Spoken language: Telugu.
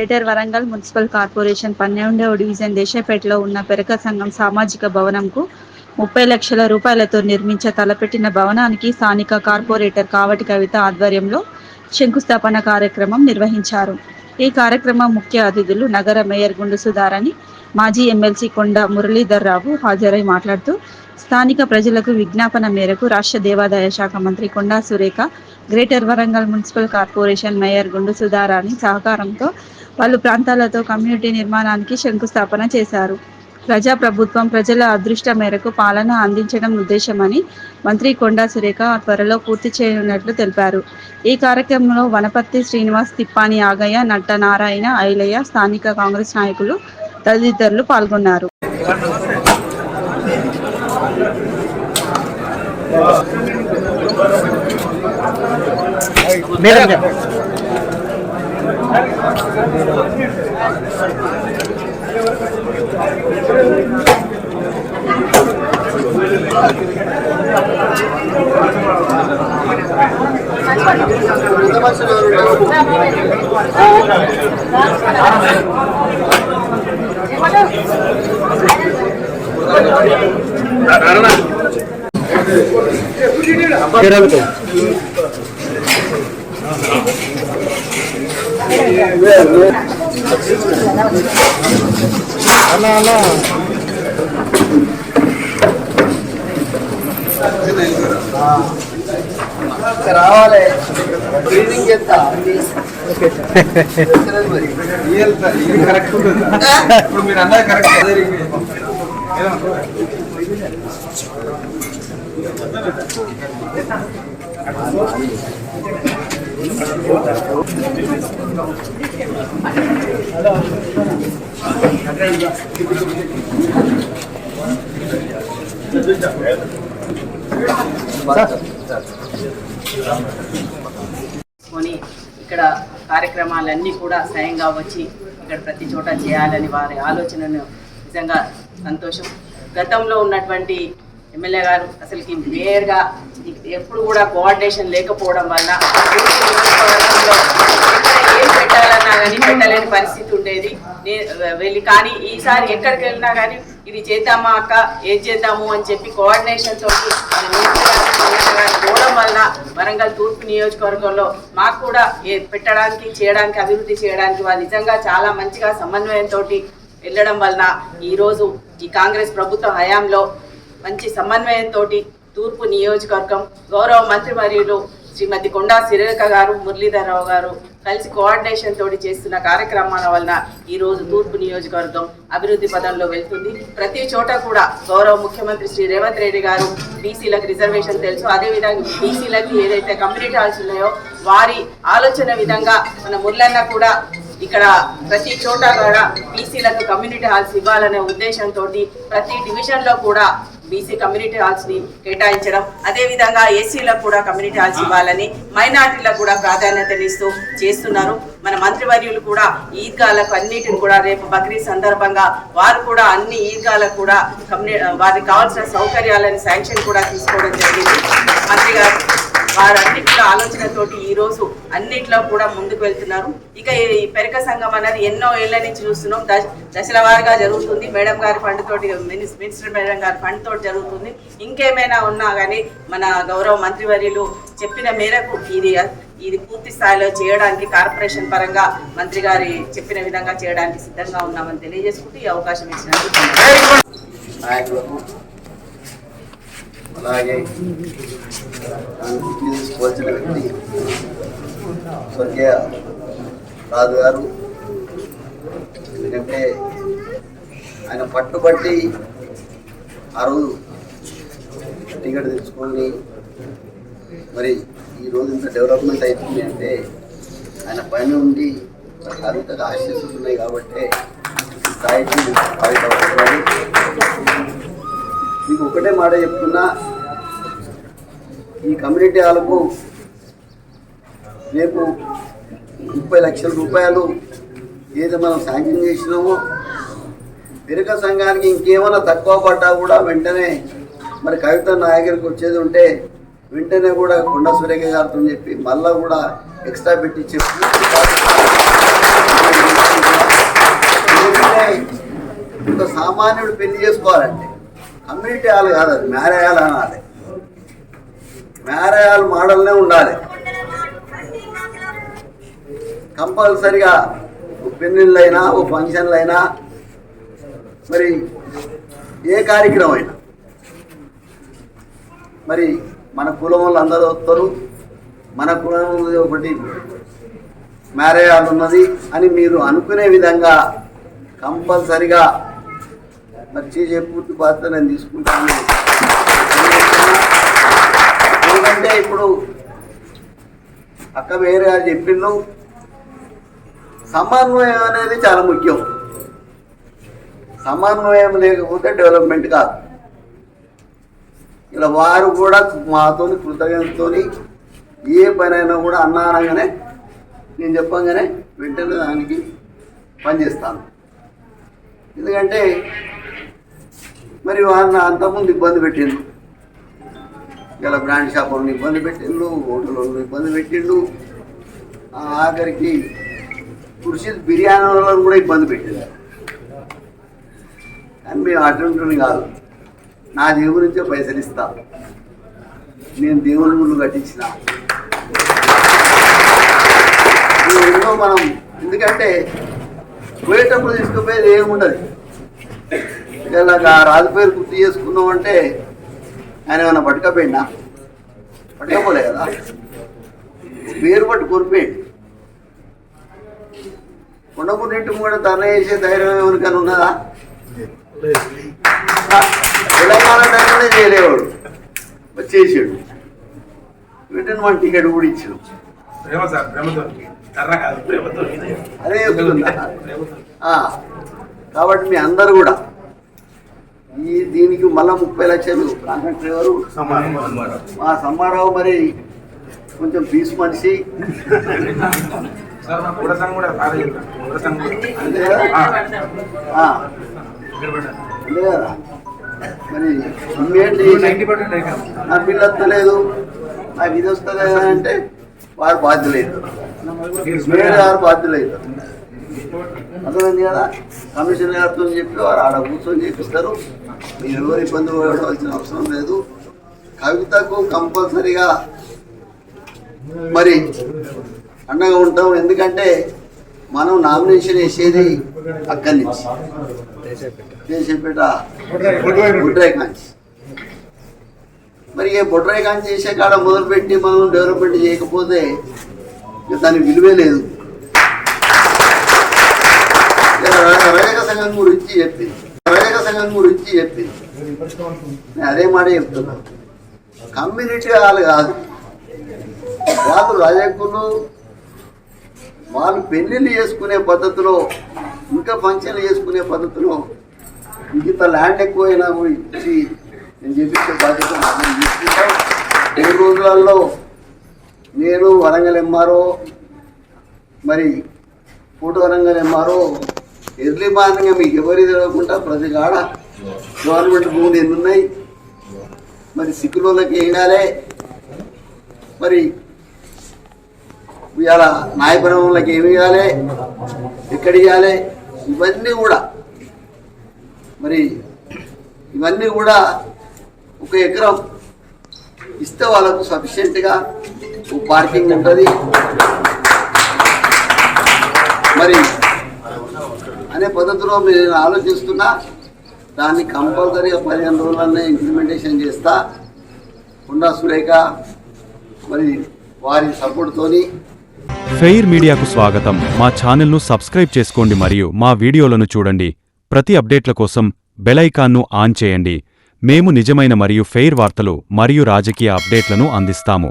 గ్రేటర్ వరంగల్ మున్సిపల్ కార్పొరేషన్ పన్నెండవ డివిజన్ దేశపేటలో ఉన్న పెరక సంఘం సామాజిక భవనంకు ముప్పై లక్షల రూపాయలతో నిర్మించే తలపెట్టిన భవనానికి స్థానిక కార్పొరేటర్ కావటి కవిత ఆధ్వర్యంలో శంకుస్థాపన కార్యక్రమం నిర్వహించారు. ఈ కార్యక్రమం ముఖ్య అతిథులు నగర మేయర్ గుండు సుధారని మాజీ ఎమ్మెల్సీ కొండ మురళీధర్ రావు హాజరై మాట్లాడుతూ స్థానిక ప్రజలకు విజ్ఞాపన మేరకు రాష్ట్ర దేవాదాయ శాఖ మంత్రి Konda Surekha greater Warangal municipal corporation mayor Gundu Sudharani సహకారంతో పలు ప్రాంతాలతో కమ్యూనిటీ నిర్మాణానికి శంకుస్థాపన చేశారు. ప్రజాప్రభుత్వం ప్రజల అదృష్ట మేరకు పాలన అందించడం ఉద్దేశమని మంత్రి కొండా సురేఖ త్వరలో పూర్తి చేయనున్నట్లు తెలిపారు. ఈ కార్యక్రమంలో వనపర్తి శ్రీనివాస్ తిప్పాని ఆగయ్య నట్ట నారాయణ ఐలయ్య స్థానిక కాంగ్రెస్ నాయకులు తదితరులు పాల్గొన్నారు. Madam Gracias. అన్న అన్న రావాలి. క్లీనింగ్ చేస్తా కరెక్ట్ ఉంటుంది ఇప్పుడు మీరు అన్నా కరెక్ట్ అదే ఇక్కడ కార్యక్రమాలన్నీ కూడా స్వయంగా వచ్చి ఇక్కడ ప్రతి చోట చేయాలని వారి ఆలోచనను నిజంగా సంతోషం. గతంలో ఉన్నటువంటి ఎమ్మెల్యే గారు అసలుకి మేయర్గా ఎప్పుడు కూడా కోఆర్డినేషన్ లేకపోవడం వల్ల ఏం పెట్టాలన్నా కానీ పెట్టలేని పరిస్థితి ఉండేది. వెళ్ళి కానీ ఈసారి ఎక్కడికి వెళ్ళినా కానీ ఇది చేద్దామా అక్క? ఏం చేద్దాము అని చెప్పి కోఆర్డినేషన్ తోటి పోవడం వలన వరంగల్ తూర్పు నియోజకవర్గంలో మాకు కూడా ఏ- పెట్టడానికి చేయడానికి అభివృద్ధి చేయడానికి వాళ్ళు నిజంగా చాలా మంచిగా సమన్వయంతో వెళ్ళడం వలన ఈరోజు ఈ కాంగ్రెస్ ప్రభుత్వ హయాంలో మంచి సమన్వయంతో తూర్పు నియోజకవర్గం గౌరవ మంత్రి వర్యులు శ్రీమతి కొండా సిరేఖ గారు మురళీధరరావు గారు కలిసి కోఆర్డినేషన్ తోటి చేస్తున్న కార్యక్రమాల వలన ఈరోజు తూర్పు నియోజకవర్గం అభివృద్ధి పదంలో వెళ్తుంది. ప్రతి చోట కూడా గౌరవ ముఖ్యమంత్రి శ్రీ రేవంత్ రెడ్డి గారు బీసీలకు రిజర్వేషన్ తెలుసు. అదేవిధంగా బీసీలకి ఏదైతే కమ్యూనిటీ హాల్స్ ఉన్నాయో వారి ఆలోచన విధంగా మన మురళన్న కూడా ఇక్కడ ప్రతి చోట కూడా బీసీలకు కమ్యూనిటీ హాల్స్ ఇవ్వాలనే ఉద్దేశంతో ప్రతి డివిజన్లో కూడా బీసీ కమ్యూనిటీ హాల్స్ని కేటాయించడం అదే విధంగా ఏసీలకు కూడా కమ్యూనిటీ హాల్స్ ఇవ్వాలని మైనార్టీలకు కూడా ప్రాధాన్యతనిస్తూ చేస్తున్నారు. మన మంత్రివర్యులు కూడా ఈద్గాలకు అన్నిటిని కూడా రేపు బక్రీద్ సందర్భంగా వారు కూడా అన్ని ఈద్గాలకు కూడా కమ్యూని వారికి కావాల్సిన సౌకర్యాలను శాంక్షన్ కూడా తీసుకోవడం జరిగింది. మంత్రి గారు వారు కూడా ఆలోచనతోటి ఈ రోజు అన్నిట్లో కూడా ముందుకు వెళ్తున్నారు. ఇక ఈ పెరక సంఘం అనేది ఎన్నో ఏళ్ళ నుంచి చూస్తున్నాం. దశ దశల వారిగా జరుగుతుంది. మేడం గారి ఫండ్ తోటి మినిస్టర్ మేడం గారి ఫండ్ తోటి జరుగుతుంది. ఇంకేమైనా ఉన్నా కానీ మన గౌరవ మంత్రివర్యులు చెప్పిన మేరకు ఇది ఇది పూర్తి స్థాయిలో చేయడానికి కార్పొరేషన్ పరంగా మంత్రి గారి చెప్పిన విధంగా చేయడానికి సిద్ధంగా ఉన్నామని తెలియజేసుకుంటూ ఈ అవకాశం ఇచ్చినందుకు అలాగే తీసుకోవాల్సిన వ్యక్తి స్వర్గీయ రాజు గారు ఎందుకంటే ఆయన పట్టుబట్టి ఆ రోజు టికెట్ తెచ్చుకొని మరి ఈ రోజు ఇంత డెవలప్మెంట్ అవుతుంది అంటే ఆయన పైన ఉండి అరుగుతగా ఆశీస్సులు ఉన్నాయి కాబట్టి స్థాయికి మీకు ఒకటే మాట చెప్తున్నా ఈ కమ్యూనిటీ హాల్కు రేపు ముప్పై లక్షల రూపాయలు ఏదో మనం శాంక్షన్ చేసినామో పెరుక సంఘానికి ఇంకేమైనా తక్కువ పడ్డా కూడా వెంటనే మరి కవిత నాయకుడికి వచ్చేది ఉంటే వెంటనే కూడా కొండ సురేఖ గారితో చెప్పి మళ్ళా కూడా ఎక్స్ట్రా పెట్టి చెప్పి ఒక సామాన్యుడు పెళ్ళి చేసుకోవాలంటే. కమ్యూనిటీ హాల్ కాదు అది మ్యారేజ్ హాల్ అనాలి. మ్యారేజ్ మోడల్నే ఉండాలి. కంపల్సరిగా ఓ పెళ్ళిళ్ళైనా ఓ ఫంక్షన్లైనా మరి ఏ కార్యక్రమం అయినా మరి మన కులం వాళ్ళు అందరూ వస్తారు. మన కులం ఒకటి మ్యారేజ్ ఉన్నది అని మీరు అనుకునే విధంగా కంపల్సరిగా మరి చేసే పూర్తి పాత్ర నేను తీసుకుంటాను. ఎందుకంటే ఇప్పుడు అక్క వేరే గారు చెప్పిండు సమన్వయం అనేది చాలా ముఖ్యం. సమన్వయం లేకపోతే డెవలప్మెంట్ కాదు. ఇలా వారు కూడా మాతో కృతజ్ఞతతో ఏ పనైనా కూడా అన్నానగానే నేను చెప్పంగానే వెంటనే దానికి పనిచేస్తాను. ఎందుకంటే మరి వారిని అంతకుముందు ఇబ్బంది పెట్టిండు ఇలా బ్రాండ్ షాప్ ఇబ్బంది పెట్టిండు హోటల్ ఇబ్బంది పెట్టిండు. ఆఖరికి కృషి బిర్యానీ వాళ్ళని కూడా ఇబ్బంది పెట్టిండు. కానీ మేము అటువంటి కాదు. నా దేవుడి నుంచే పైసలు ఇస్తా. నేను దేవుని ముందు కట్టించిన. ఎన్నో మనం ఎందుకంటే పోయేటప్పుడు తీసుకుపోయేది ఏముండదు. ఇలా రాజు పేరు గుర్తు చేసుకున్నాం అంటే ఆయన ఏమైనా పట్టుకపోయిందా పట్టుకపోలే కదా? పేరు పట్టు కొరిపోయింది ఉండకుండా ఇంటి కూడా తన వేసే ధైర్యం ఎవరికైనా ఉన్నదా? తెలంగాణ టైంలోనే చేయలేవాడు. మరి చేసాడు వెంటనే మన టికెట్ కూడా ఇచ్చాడు. అదే కాబట్టి మీ అందరు కూడా ఈ దీనికి మళ్ళా ముప్పై లక్షలు కాంట్రాక్టర్ మా సమ్మారావు మరి కొంచెం పీస్ మనిషి. అంతే కదా మరి. నా బిల్లు వస్తలేదు. నాకు ఇది వస్తలేదు అంటే వారు బాధ్యులేదు వేరే వారు బాధ్యులేదు అర్థమైంది కదా? కమిషన్ గారితో చెప్పి వారు ఆడ కూర్చొని చేపిస్తారు మీరు ఎవరు ఇబ్బంది పడవలసిన అవసరం లేదు. కవితకు కంపల్సరిగా మరి అండగా ఉంటాం. ఎందుకంటే మనం నామినేషన్ వేసేది అక్కడి నుంచి. దేశపేట బుడ్రాయి కాంచి. మరి ఏ బొడ్రాయి కాంచి చేసే కాడ మొదలుపెట్టి మనం డెవలప్మెంట్ చేయకపోతే దాని దానికి విలువే లేదు. ఇక సంఘం గురించి చెప్పింది రజక సంఘం గురించి చెప్పింది నేను అదే మాట చెప్తున్నా. కమ్యూనిటీ వాళ్ళు కాదు. వాళ్ళు రజకులు వాళ్ళు పెళ్ళిళ్ళు చేసుకునే పద్ధతిలో ఇంకా ఫంక్షన్లు చేసుకునే పద్ధతిలో ఇంత ల్యాండ్ ఎక్కువైనా కూడా ఇచ్చి నేను చెప్పించే బాధ్యత మనం తీసుకుంటాం. రోజులలో నేను వరంగల్ ఎంఆర్ఓ మరి పూట వరంగల్ ఎంఆర్ఓ ఎర్లీ మార్నింగ్ మీకు ఎవరి తెలియకుండా ప్రతి కాడ గవర్నమెంట్ భూములు ఎన్ని ఉన్నాయి మరి సిక్కులోకి వేయాలి మరి ఇవాళ నాయపురంలోకి ఏమి ఇవ్వాలి? ఎక్కడ ఇవ్వాలి? ఇవన్నీ కూడా మరి ఇవన్నీ కూడా ఒక ఎకరం ఇస్తే వాళ్ళకు సఫిషియెంట్గా ఒక పార్కింగ్ ఉంటుంది. మరి అనే పద్ధతిలో మీరు నేను ఆలోచిస్తున్నా దాన్ని కంపల్సరీగా పదిహేను రోజులనే ఇంప్లిమెంటేషన్ చేస్తా. ఉండా సురేఖ మరి వారి సపోర్ట్తోని ఫెయిర్ మీడియాకు స్వాగతం. మా ఛానల్ను సబ్స్క్రైబ్ చేసుకోండి మరియు మా వీడియోలను చూడండి. ప్రతి అప్డేట్ల కోసం బెలైకాన్ను ఆన్ చేయండి. మేము నిజమైన మరియు ఫెయిర్ వార్తలు మరియు రాజకీయ అప్డేట్లను అందిస్తాము.